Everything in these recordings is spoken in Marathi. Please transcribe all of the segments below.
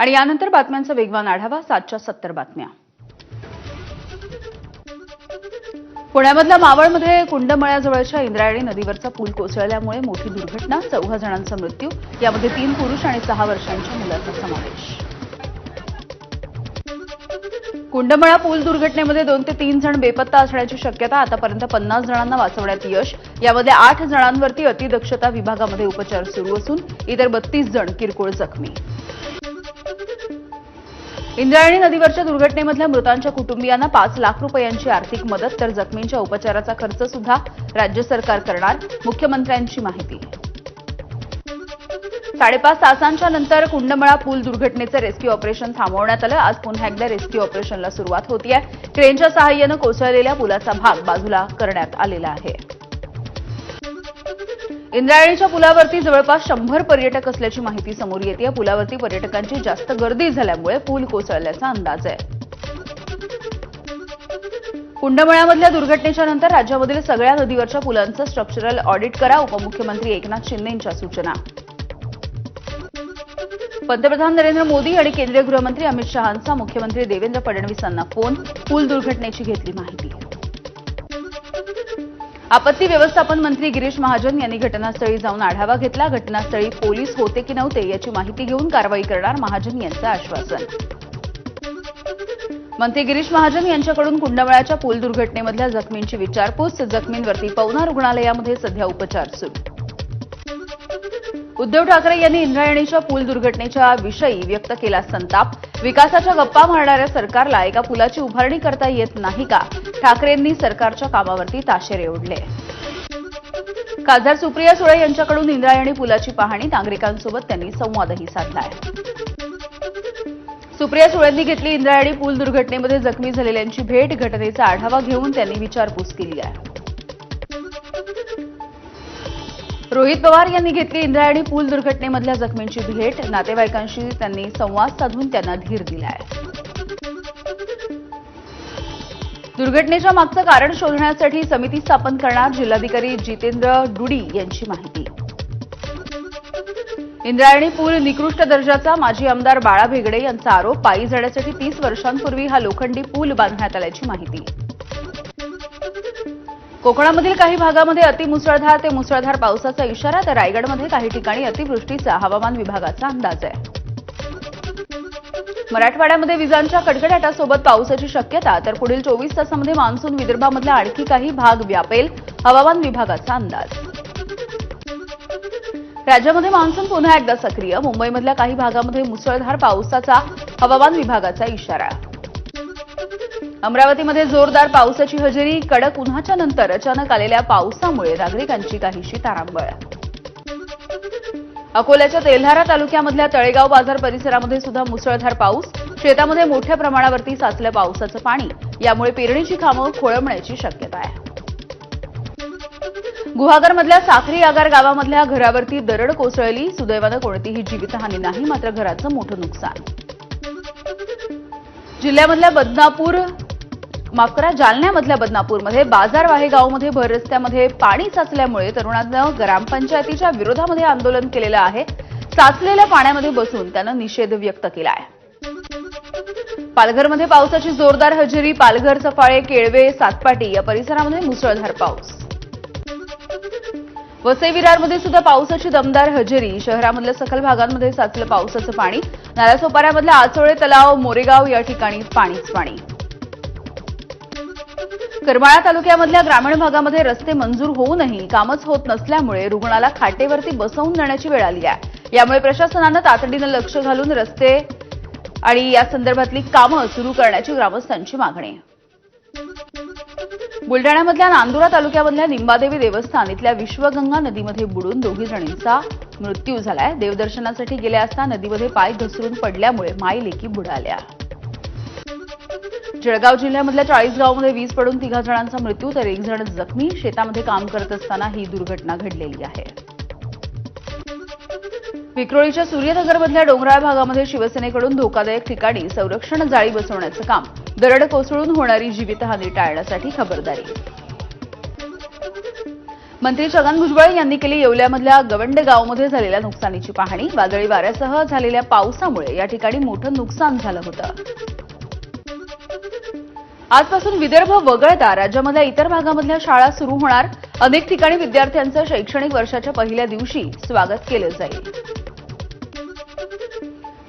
आणि यानंतर बातम्यांचा वेगवान आढावा सातच्या सत्तर बातम्या. पुण्यामधल्या मावळमध्ये कुंडमळ्याजवळच्या इंद्रायणी नदीवरचा पूल कोसळल्यामुळे मोठी दुर्घटना चौघा जणांचा मृत्यू यामध्ये तीन पुरुष आणि सहा वर्षांच्या मुलाचा समावेश. कुंडमळा पूल दुर्घटनेमध्ये दोन ते तीन जण बेपत्ता असण्याची शक्यता आतापर्यंत पन्नास जणांना वाचवण्यात यश. यामध्ये आठ जणांवरती अतिदक्षता विभागामध्ये उपचार सुरू असून इतर बत्तीस जण किरकोळ जखमी. इंद्रायणी नदीवरच्या दुर्घटनेमधल्या मृतांच्या कुटुंबियांना पाच लाख रुपयांची आर्थिक मदत तर जखमींच्या उपचाराचा खर्च सुद्धा राज्य सरकार करणार मुख्यमंत्र्यांची माहिती. साडेपाच तासांच्या नंतर कुंडमळा पूल दुर्घटनेचं रेस्क्यू ऑपरेशन थांबवण्यात आलं. आज पुन्हा एकदा रेस्क्यू ऑपरेशनला सुरुवात होतीये. क्रेनच्या सहाय्यानं कोसळलेल्या पुलाचा भाग बाजूला करण्यात आलेला आहे. इंद्रायणीच्या पुलावरती जवळपास शंभर पर्यटक असल्याची माहिती समोर येते. पुलावरती पर्यटकांची जास्त गर्दी झाल्यामुळे पूल कोसळल्याचा अंदाज आहे. कुंडमळ्यामधल्या दुर्घटनेच्या नंतर राज्यामधील सगळ्या नदीवरच्या पुलांचं स्ट्रक्चरल ऑडिट करा उपमुख्यमंत्री एकनाथ शिंदेंच्या सूचना. पंतप्रधान नरेंद्र मोदी आणि केंद्रीय गृहमंत्री अमित शहांचा मुख्यमंत्री देवेंद्र फडणवीसांना फोन. पूल दुर्घटनेची घेतली माहिती. आपत्ती व्यवस्थापन मंत्री गिरीश महाजन यांनी घटनास्थळी जाऊन आढावा घेतला. घटनास्थळी पोलीस होते की नव्हते याची माहिती घेऊन कारवाई करणार महाजन यांचं आश्वासन. मंत्री गिरीश महाजन यांच्याकडून कुंडमळ्याच्या पूल दुर्घटनेमधल्या जखमींची विचारपूस. जखमींवरती पवना रुग्णालयामध्ये सध्या उपचार सुरू. उद्धव ठाकरे यांनी इंद्रायणीच्या पूल दुर्घटनेच्या विषयी व्यक्त केला संताप. विकासाच्या गप्पा मारणाऱ्या सरकारला एका पुलाची उभारणी करता येत नाही का? ठाकरेंनी सरकारच्या कामावरती ताशेरे ओढले. खासदार सुप्रिया सुळे यांच्याकडून इंद्रायणी पुलाची पाहणी नागरिकांसोबत त्यांनी संवादही साधलाय. सुप्रिया सुळेंनी घेतली इंद्रायणी पूल दुर्घटनेमध्ये जखमी झालेल्यांची भेट घटनेचा आढावा घेऊन त्यांनी विचारपूस केली आहे. रोहित पवार यांनी घेतली इंद्रायणी पूल दुर्घटनेमधल्या जखमींची भेट नातेवाईकांशी त्यांनी संवाद साधून त्यांना धीर दिलाय. दुर्घटनेच्या मागचं कारण शोधण्यासाठी समिती स्थापन करणार जिल्हाधिकारी जितेंद्र डुडी यांची माहिती. इंद्रायणी पूल निकृष्ट दर्जाचा माजी आमदार बाळा भेगडे यांचा आरोप पायी जाण्यासाठी तीस वर्षांपूर्वी हा लोखंडी पूल बांधण्यात आल्याची माहिती. कोकणामधील काही भागामध्ये अतिमुसळधार ते मुसळधार पावसाचा इशारा तर रायगडमध्ये काही ठिकाणी अतिवृष्टीचा हवामान विभागाचा अंदाज आहे. मराठवाड्यामध्ये विजांच्या कडकडाटासोबत पावसाची शक्यता तर पुढील चोवीस तासामध्ये मान्सून विदर्भामधला आणखी काही भाग व्यापेल हवामान विभागाचा अंदाज. राज्यामध्ये मान्सून पुन्हा एकदा सक्रिय मुंबईमधल्या काही भागामध्ये मुसळधार पावसाचा हवामान विभागाचा इशारा. अमरावतीमध्ये जोरदार पावसाची हजेरी कडक उन्हाच्या नंतर अचानक आलेल्या पावसामुळे नागरिकांची काहीशी तारांबळ. अकोल्याच्या तेल्हारा तालुक्यामधल्या तळेगाव बाजार परिसरामध्ये सुद्धा मुसळधार पाऊस. शेतामध्ये मोठ्या प्रमाणावरती साचलं पावसाचं पाणी. यामुळे पेरणीची कामं खोळंबण्याची शक्यता आहे. गुहागरमधल्या साखरी आगार गावामधल्या घरावरती दरड कोसळली. सुदैवानं कोणतीही जीवितहानी नाही मात्र घराचं मोठं नुकसान. जिल्ह्यामधल्या बदनापूर माफ करा जालन्यामधल्या बदनापूरमध्ये बाजारवाहे गावमध्ये भर रस्त्यामध्ये पाणी साचल्यामुळे तरुणांनं ग्रामपंचायतीच्या विरोधामध्ये आंदोलन केलेलं आहे. साचलेल्या पाण्यामध्ये बसून त्यानं निषेध व्यक्त केला आहे पालघरमध्ये पावसाची जोरदार हजेरी पालघर सफाळे केळवे सातपाटी या परिसरामध्ये मुसळधार पाऊस. वसई विरारमध्ये सुद्धा पावसाची दमदार हजेरी. शहरामधल्या सखल भागांमध्ये साचलं पावसाचं पाणी. नालासोपाऱ्यामधल्या आचोळे तलाव मोरेगाव या ठिकाणी पाणीच पाणी. करमाळा तालुक्यामधल्या ग्रामीण भागामध्ये रस्ते मंजूर होऊनही कामच होत नसल्यामुळे रुग्णाला खाटेवरती बसवून देण्याची वेळ आली आहे. यामुळे प्रशासनानं तातडीनं लक्ष घालून रस्ते आणि या संदर्भातली कामं सुरू करण्याची ग्रामस्थांची मागणी. बुलडाण्यामधल्या नांदुरा तालुक्यामधल्या निंबादेवी देवस्थान इथल्या विश्वगंगा नदीमध्ये बुडून दोघी जणींचा मृत्यू झालाय. देवदर्शनासाठी गेल्या असता नदीमध्ये पाय घसरून पडल्यामुळे माई लेकी बुडाल्या. जळगाव जिल्ह्यामधल्या चाळीसगावमध्ये वीज पडून तिघा जणांचा मृत्यू तर एक जण जखमी. शेतामध्ये काम करत असताना ही दुर्घटना घडलेली आहे. विक्रोळीच्या सूर्यनगरमधल्या डोंगराळ भागामध्ये शिवसेनेकडून धोकादायक ठिकाणी संरक्षण जाळी बसवण्याचं काम. दरड कोसळून होणारी जीवितहानी टाळण्यासाठी खबरदारी. मंत्री छगन भुजबळ यांनी केली येवल्यामधल्या गवंडे गावमध्ये झालेल्या नुकसानीची पाहणी. वादळी वाऱ्यासह झालेल्या पावसामुळे या ठिकाणी मोठं नुकसान झालं होतं. आजपासून विदर्भ वगळता राज्यामधल्या इतर भागामधल्या शाळा सुरू होणार. अनेक ठिकाणी विद्यार्थ्यांचं शैक्षणिक वर्षाच्या पहिल्या दिवशी स्वागत केलं जाईल.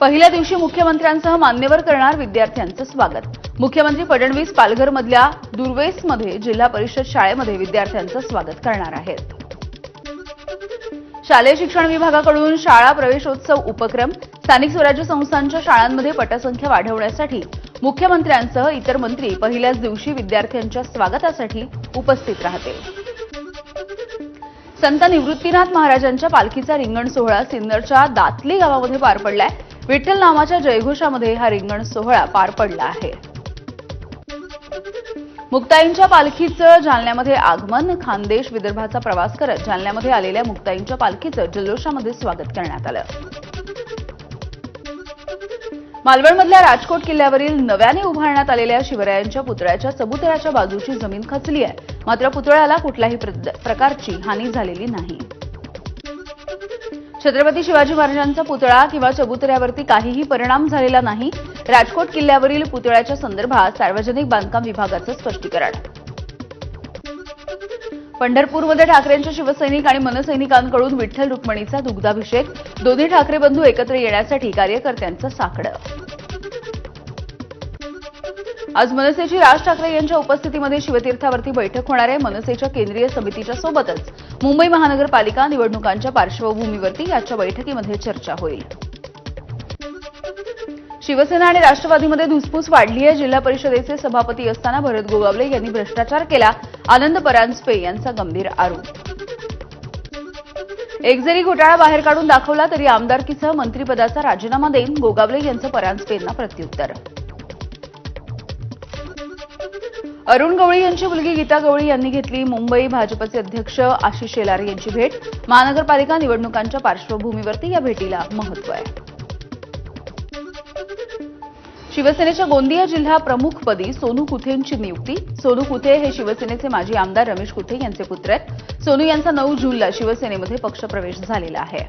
पहिल्या दिवशी मुख्यमंत्र्यांसह मान्यवर करणार विद्यार्थ्यांचं स्वागत. मुख्यमंत्री फडणवीस पालघरमधल्या दुर्वेसमध्ये जिल्हा परिषद शाळेमध्ये विद्यार्थ्यांचं स्वागत करणार आहेत. शालेय शिक्षण विभागाकडून शाळा प्रवेशोत्सव उपक्रम. स्थानिक स्वराज्य संस्थांच्या शाळांमध्ये पटसंख्या वाढवण्यासाठी मुख्यमंत्र्यांसह इतर मंत्री पहिल्याच दिवशी विद्यार्थ्यांच्या स्वागतासाठी उपस्थित राहतील. संत निवृत्तीनाथ महाराजांच्या पालखीचा रिंगण सोहळा सिन्नरच्या दातली गावामध्ये पार पडलाय. विठ्ठल नामाच्या जयघोषामध्ये हा रिंगण सोहळा पार पडला आहे. मुक्ताईंच्या पालखीचं जालन्यामध्ये आगमन खानदेश विदर्भाचा प्रवास करत जालन्यामध्ये आलेल्या मुक्ताईंच्या पालखीचं जल्लोषामध्ये स्वागत करण्यात आलं. मालवणमधल्या राजकोट किल्ल्यावरील नव्याने उभारण्यात आलेल्या शिवरायांच्या पुतळ्याच्या चबुतऱ्याच्या बाजूची जमीन खचली आहे. मात्र पुतळ्याला कुठल्याही प्रकारची हानी झालेली नाही. छत्रपती शिवाजी महाराजांचा पुतळा किंवा चबुतऱ्यावरती काहीही परिणाम झालेला नाही. राजकोट किल्ल्यावरील पुतळ्याच्या संदर्भात सार्वजनिक बांधकाम विभागाचं स्पष्टीकरण. पंढरपूरमध्ये ठाकरेंच्या शिवसैनिक आणि मनसैनिकांकडून विठ्ठल रुक्मिणीचा दुग्धाभिषेक. दोन्ही ठाकरे बंधू एकत्र येण्यासाठी कार्यकर्त्यांचं साकडं. आज मनसेची राज ठाकरे यांच्या उपस्थितीमध्ये शिवतीर्थावरती बैठक होणार आहे. मनसेच्या केंद्रीय समितीच्या सोबतच मुंबई महानगरपालिका निवडणुकांच्या पार्श्वभूमीवरती याच्या बैठकीमध्ये चर्चा होईल. शिवसेना आणि राष्ट्रवादीमध्ये धुसफूस वाढली आहे. जिल्हा परिषदेचे सभापती असताना भरत गोगावले यांनी भ्रष्टाचार केला. आनंद परांजपे यांचा गंभीर आरोप. एक जरी घोटाळा बाहेर काढून दाखवला तरी आमदारकीसह मंत्रिपदाचा राजीनामा देईन गोगावले यांचं परांजपेंना प्रत्युत्तर. अरुण गवळी यांची मुलगी गीता गवळी यांनी घेतली. मुंबई भाजपचे अध्यक्ष आशिष शेलार यांची भेट. महानगरपालिका निवडणुकांच्या पार्श्वभूमीवरती या भेटीला महत्त्व आहे. शिवसेनेच्या गोंदिया जिल्हा प्रमुखपदी सोनू कुथेंची नियुक्ती? सोनू कुथे हे शिवसेनेचे माजी आमदार रमेश कुथे यांचे पुत्र आहेत? सोनू यांचा नऊ जूनला शिवसेनेमध्ये पक्षप्रवेश झालेला आहे.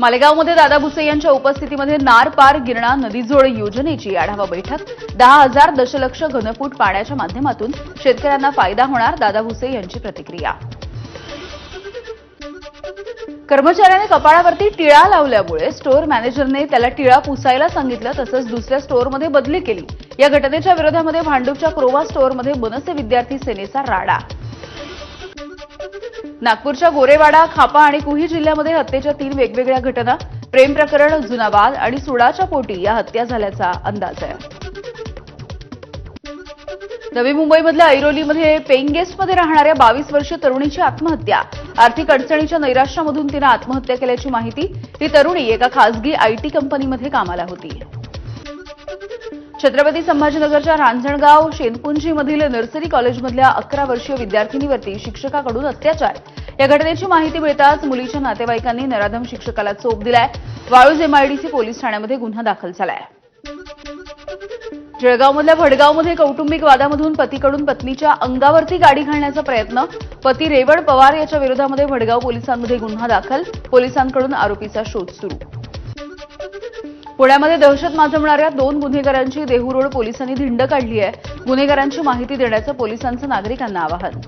मालेगावमध्ये दादा भुसे यांच्या उपस्थितीमध्ये नार पार गिरणा नदीजोड योजनेची आढावा बैठक. दहा हजार दशलक्ष घनफूट पाण्याच्या माध्यमातून शेतकऱ्यांना फायदा होणार दादा भुसे यांची प्रतिक्रिया. कर्मचाऱ्याने कपाळावरती टिळा लावल्यामुळे स्टोअर मॅनेजरने त्याला टिळा पुसायला सांगितलं तसंच दुसऱ्या स्टोअरमध्ये बदली केली. या घटनेच्या विरोधामध्ये भांडूपच्या क्रोवा स्टोअरमध्ये मनसे विद्यार्थी सेनेचा राडा. नागपूरच्या गोरेवाडा खापा आणि कुही जिल्ह्यामध्ये हत्येच्या तीन वेगवेगळ्या घटना प्रेम प्रकरण जुनावाद आणि सुडाच्या पोटी या हत्या झाल्याचा अंदाज आहे. नवी मुंबईमधल्या ऐरोलीमध्ये पेईंग गेस्टमध्ये राहणाऱ्या बावीस वर्षीय तरुणीची आत्महत्या. आर्थिक अडचणीच्या नैराश्यामधून तिनं आत्महत्या केल्याची माहिती ही तरुणी एका खासगी आयटी कंपनीमध्ये कामाला होती. छत्रपती संभाजीनगरच्या रांजणगाव शेनपुंजीमधील नर्सरी कॉलेजमधल्या अकरा वर्षीय विद्यार्थिनीवरती शिक्षकाकडून अत्याचार. या घटनेची माहिती मिळताच मुलीच्या नातेवाईकांनी नराधम शिक्षकाला चोप दिलाय. वाळूज एमआयडीसी पोलीस ठाण्यामध्ये गुन्हा दाखल झालाय. जळगावमधल्या भडगावमध्ये कौटुंबिक वादामधून पतीकडून पत्नीच्या अंगावरती गाडी घालण्याचा प्रयत्न. पती रेवड पवार याच्या विरोधामध्ये भडगाव पोलिसांमध्ये गुन्हा दाखल. पोलिसांकडून आरोपीचा शोध सुरू. पुण्यामध्ये दहशत माजवणाऱ्या दोन गुन्हेगारांची देहू रोड पोलिसांनी धिंड काढली आहे. गुन्हेगारांची माहिती देण्याचं पोलिसांचं नागरिकांना आवाहन.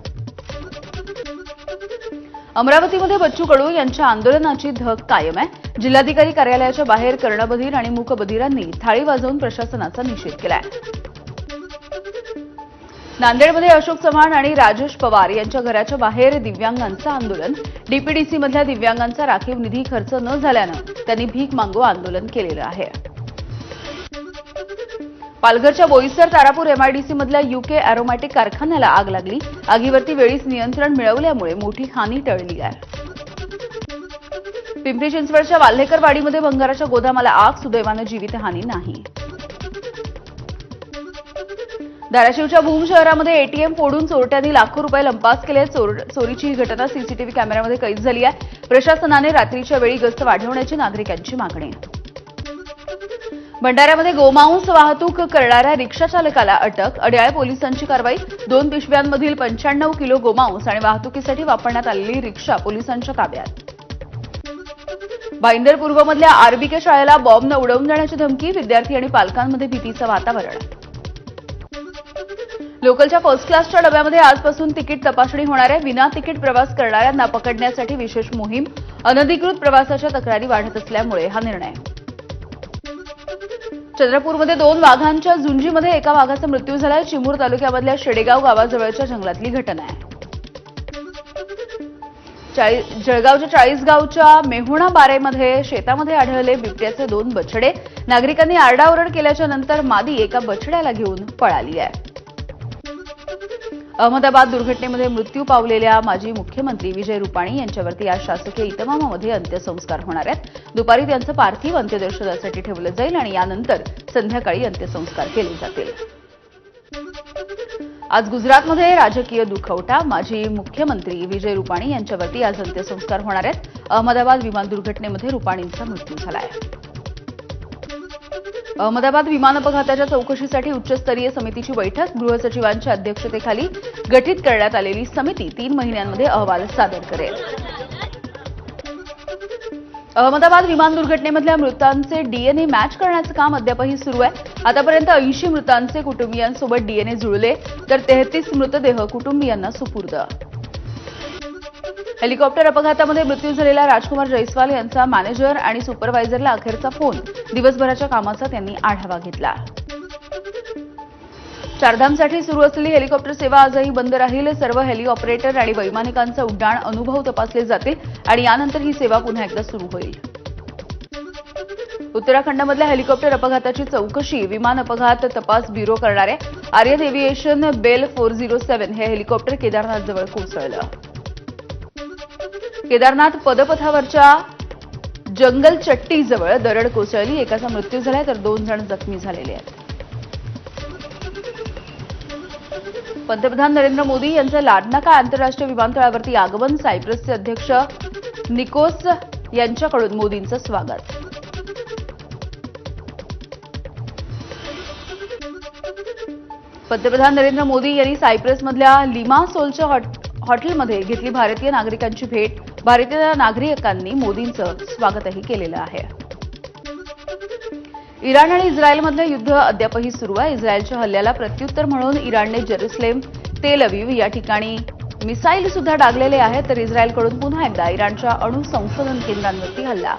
अमरावतीमध्ये बच्चू कडू यांच्या आंदोलनाची धग कायम आहे. जिल्हाधिकारी कार्यालयाच्या बाहेर कर्णबधीर आणि मूकबधिरांनी थाळी वाजवून प्रशासनाचा निषेध केलाय. नांदेडमध्ये अशोक चव्हाण आणि राजेश पवार यांच्या घराच्या बाहेर दिव्यांगांचं आंदोलन. डीपीडीसीमधल्या दिव्यांगांचा राखीव निधी खर्च न झाल्यानं त्यांनी भीक मागो आंदोलन केलेलं आहे. पालघरच्या बोईसर तारापूर एमआयडीसीमधल्या युके अॅरोमॅटिक कारखान्याला आग लागली. आगीवरती वेळीच नियंत्रण मिळवल्यामुळे मोठी हानी टळली आहे. पिंपरी चिंचवडच्या वाल्हेकरवाडीमध्ये भंगाराच्या गोदामाला आग सुदैवानं जीवितहानी नाही. धाराशिवच्या भूम शहरामध्ये एटीएम फोडून चोरट्यांनी लाखो रुपये लंपास केले चोर- चोरीची ही घटना सीसीटीव्ही कॅमेऱ्यामध्ये कैद झाली आहे. प्रशासनाने रात्रीच्या वेळी गस्त वाढवण्याची नागरिकांची मागणी. भंडाऱ्यामध्ये गोमांस वाहतूक करणाऱ्या रिक्षाचालकाला अटक अड्याळ पोलिसांची कारवाई दोन पिशव्यांमधील पंच्याण्णव किलो गोमांस आणि वाहतुकीसाठी वापरण्यात आलेली रिक्षा पोलिसांच्या ताब्यात. भाईंदर पूर्वमधल्या आरबीके शाळेला बॉम्बनं उडवून जाण्याची धमकी विद्यार्थी आणि पालकांमध्ये भीतीचं वातावरण. लोकलच्या फर्स्ट क्लासच्या डब्यामध्ये आजपासून तिकीट तपासणी होणार आहे. विना तिकीट प्रवास करणाऱ्यांना पकडण्यासाठी विशेष मोहीम. अनधिकृत प्रवासाच्या तक्रारी वाढत असल्यामुळे हा निर्णय. चंद्रपूरमध्ये दोन वाघांच्या झुंजीमध्ये एका वाघाचा मृत्यू झालाय. चिमूर तालुक्यामधल्या शेडेगाव गावाजवळच्या जंगलातली घटना आहे. चाळी- जळगावच्या चाळीसगावच्या मेहुणा बारेमध्ये शेतामध्ये आढळले बिबट्याचे दोन बछडे. नागरिकांनी आरडाओरड केल्याच्यानंतर मादी एका बछड्याला घेऊन पळाली आहे. अहमदाबाद दुर्घटनेमध्ये मृत्यू पावलेल्या माजी मुख्यमंत्री विजय रुपाणी यांच्यावरती आज शासकीय इतमामामध्ये अंत्यसंस्कार होणार आहेत. दुपारी त्यांचं पार्थिव अंत्यदर्शनासाठी ठेवलं जाईल आणि यानंतर संध्याकाळी अंत्यसंस्कार केले जातील. आज गुजरातमध्ये राजकीय दुखवटा. माजी मुख्यमंत्री विजय रुपाणी यांच्यावरती आज अंत्यसंस्कार होणार आहेत. अहमदाबाद विमान दुर्घटनेमध्ये रुपाणींचा मृत्यू झाला आहे अहमदाबाद विमान अपघाताच्या चौकशीसाठी उच्चस्तरीय समितीची बैठक. गृहसचिवांच्या अध्यक्षतेखाली गठीत करण्यात आलेली समिती तीन महिन्यांमध्ये अहवाल सादर करेल. अहमदाबाद विमान दुर्घटनेमधल्या मृतांचे डीएनए मॅच करण्याचं काम अद्यापही सुरू आहे. आतापर्यंत ऐंशी मृतांचे कुटुंबियांसोबत डीएनए जुळले तर तेहतीस मृतदेह कुटुंबियांना सुपूर्द. हेलिकॉप्टर अपघातामध्ये मृत्यू झालेल्या राजकुमार जयस्वाल यांचा मॅनेजर आणि सुपरवायझरला अखेरचा फोन. दिवसभराच्या कामाचा त्यांनी आढावा घेतला. चारधामसाठी सुरू असलेली हेलिकॉप्टर सेवा आजही बंद राहील. सर्व हेली ऑपरेटर आणि वैमानिकांचा उड्डाण अनुभव तपासले जातील आणि यानंतर ही सेवा पुन्हा एकदा सुरू होईल. उत्तराखंडमधल्या हेलिकॉप्टर अपघाताची चौकशी विमान अपघात तपास ब्युरो करणारे Aryan aviation Bell four zero seven हे हेलिकॉप्टर केदारनाथजवळ कोसळलं. केदारनाथ पदपथावरच्या जंगल चट्टीजवळ दरड कोसळली. एकाचा मृत्यू झालाय तर दोन जण जखमी झालेले आहेत. पंतप्रधान नरेंद्र मोदी यांचं लाडनाका आंतरराष्ट्रीय विमानतळावरती आगमन? सायप्रसचे अध्यक्ष निकोस यांच्याकडून मोदींचं स्वागत. पंतप्रधान नरेंद्र मोदी यांनी सायप्रसमधल्या लिमासोलच्या हॉटेलमध्ये घेतली भारतीय नागरिकांची भेट. भारतीय नागरिकांनी मोदींचं स्वागतही केलेलं आहे. इराण आणि इस्रायलमधलं युद्ध अद्यापही सुरू आहे. इस्रायलच्या हल्ल्याला प्रत्युत्तर म्हणून इराणने जेरुसलेम तेल अवीव या ठिकाणी मिसाईल सुद्धा डागलेले आहेत. तर इस्रायलकडून पुन्हा एकदा इराणच्या अणुसंशोधन केंद्रांवरती हल्ला.